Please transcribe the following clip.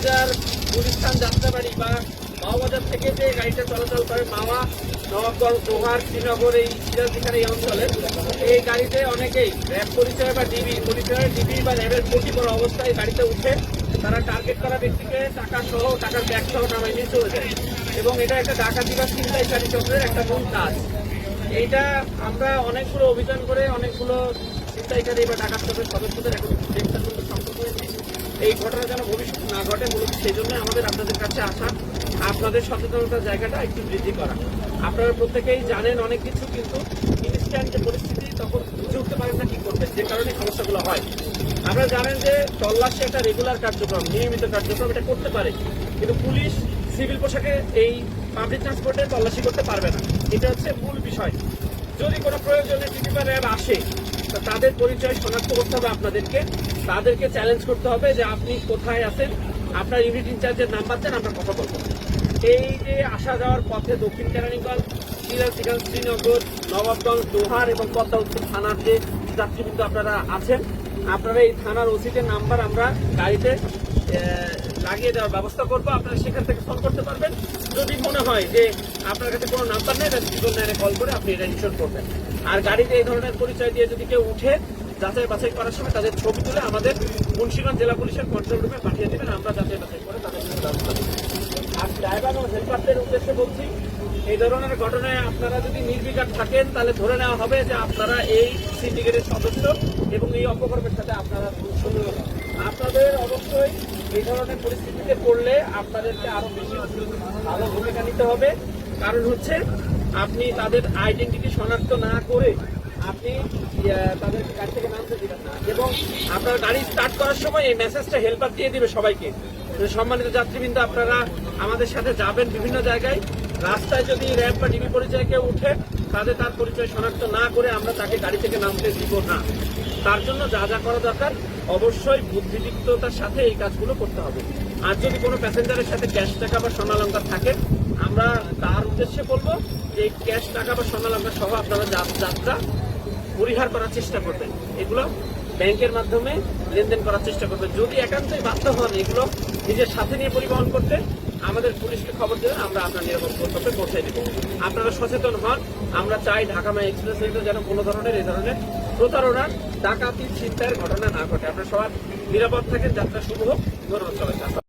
মাওবাজার গুলিস্তান যাত্রাবাড়ি বা মাওবাজার থেকে যে গাড়িটা চলাচল করে মাওয়া, নবাবগঞ্জ, দোহার, শ্রীনগর, এই সিরাজদিখান এই অঞ্চলে, এই গাড়িতে অনেকেই র্যাব পরিচয় বা ডিবি, পরিচয়, ডিবি বা র্যাবের বড় অবস্থায় গাড়িতে উঠে তারা টার্গেট করা ব্যক্তিকে টাকা সহ টাকার ব্যাগ সহ নামাই নিয়ে চলে যায়। এবং এটা একটা ডাকাতি বা ছিনতাইকারী চক্রের একটা মূল কাজ। এইটা আমরা অনেকগুলো অভিযান করে, অনেকগুলো ছিনতাইকারী বা ডাকাত চক্রের সদস্যদের এখন গ্রেপ্তার করতে সক্ষম হয়েছি। এই ঘটনা যেন ভবিষ্যৎ না ঘটে, মূলত সেই জন্য আমাদের আপনাদের কাছে আসা, আপনাদের সচেতনতার জায়গাটা একটু বৃদ্ধি করা। আপনারা প্রত্যেকেই জানেন অনেক কিছু, কিন্তু ইনস্ট্যান্ট যে পরিস্থিতি, তখন বুঝে উঠতে পারেন না কি করবে, যে কারণে সমস্যাগুলো হয়। আপনারা জানেন যে তল্লাশি একটা রেগুলার কার্যক্রম, নিয়মিত কার্যক্রম, এটা করতে পারে। কিন্তু পুলিশ, সিভিল পোশাকে এই পাবলিক ট্রান্সপোর্টে তল্লাশি করতে পারবে না। এটা হচ্ছে মূল বিষয়। যদি কোনো প্রয়োজনে বা র্যাব আসে তাদের পরিচয় শনাক্ত করতে হবে আপনাদেরকে। তাদেরকে চ্যালেঞ্জ করতে হবে যে আপনি কোথায় আছেন, আপনার ইউনিট ইনচার্জের নাম্বার দেন, আমরা কথা বলব। এই যে আসা যাওয়ার পথে দক্ষিণ কেরানীগঞ্জ সিরাজগঞ্জ শ্রীনগর, নবাবগঞ্জ, দোহার এবং পদ্মা উত্তর থানার যে যাত্রীবৃন্দ আপনারা আছেন, আপনারা এই থানার ওসিদের নাম্বার আমরা গাড়িতে লাগিয়ে দেওয়ার ব্যবস্থা করব। আপনারা সেখান থেকে ফোন করতে পারবেন। হয় যে আপনার কাছে কোনো নাম্বার নেই, তাহলে ট্রিপল নাইনে কল করে আপনি এটা ইনশোর করবেন। আর গাড়িতে এই ধরনের পরিচয় দিয়ে যদি কেউ উঠে যাচাই বাছাই করার সময় তাদের ছবি তুলে আমাদের মুন্সিগঞ্জ জেলা পুলিশের কন্ট্রোল রুমে পাঠিয়ে দেবেন, আমরা যাচাই বাছাই করে তাদের ব্যবস্থা আর ড্রাইভার ও হেল্পারদের উদ্দেশ্যে বলছি, এই ধরনের ঘটনায় আপনারা যদি নির্বিকার থাকেন, তাহলে ধরে নেওয়া হবে যে আপনারা এই সিন্ডিকেটের সদস্য এবং এই অপকর্মের সাথে আপনারা আপনাদের অবশ্যই এই ধরনের পরিস্থিতিতে পড়লে আপনাদেরকে আরও বেশি ভালো ভূমিকা নিতে হবে। কারণ হচ্ছে, আপনি তাদের আইডেন্টিটি শনাক্ত না করে আপনি তাদের গাড়ি থেকে নামতে দিবেন এবং আপনার গাড়ি স্টার্ট করার সময় এই মেসেজটা হেল্পার দিয়ে দিবে সবাইকে। সম্মানিত যাত্রীবৃন্দ, আপনারা আমাদের সাথে যাবেন বিভিন্ন জায়গায়। রাস্তায় যদি র্যাব বা ডিবি পরিচয় কেউ উঠে, তাদের তার পরিচয় শনাক্ত না করে আমরা তাকে গাড়ি থেকে নামতে দিব না। তার জন্য যা যা করা দরকার, অবশ্যই বুদ্ধিদীপ্ততার সাথে এই কাজগুলো করতে হবে। আর যদি কোনো প্যাসেঞ্জারের সাথে ক্যাশ টাকা বা স্বর্ণালঙ্কার থাকে, আমরা তার উদ্দেশ্যে বলব যে ক্যাশ টাকা বা স্বর্ণালঙ্কার সহ আপনারা যাত্রা, পরিহার করার চেষ্টা করবেন। এগুলো ব্যাংকের মাধ্যমে লেনদেন করার চেষ্টা করবে। যদি একান্তই বাধ্য হন এগুলো নিজের সাথে নিয়ে পরিবহন করতে, আমাদের পুলিশকে খবর দেবেন আমরা আপনার নিরাপদ গন্তব্যে পৌঁছে দেব। আপনারা সচেতন হন, আমরা চাই ঢাকা মাই এক্সপ্রেস যেন কোনো ধরনের এই ধরনের প্রতারণা, ডাকাতি, ছিনতাইয়ের ঘটনা না ঘটে। আপনারা সবার নিরাপদ থাকেন, যাত্রা শুভ হোক। ধন্যবাদ সবাইকে।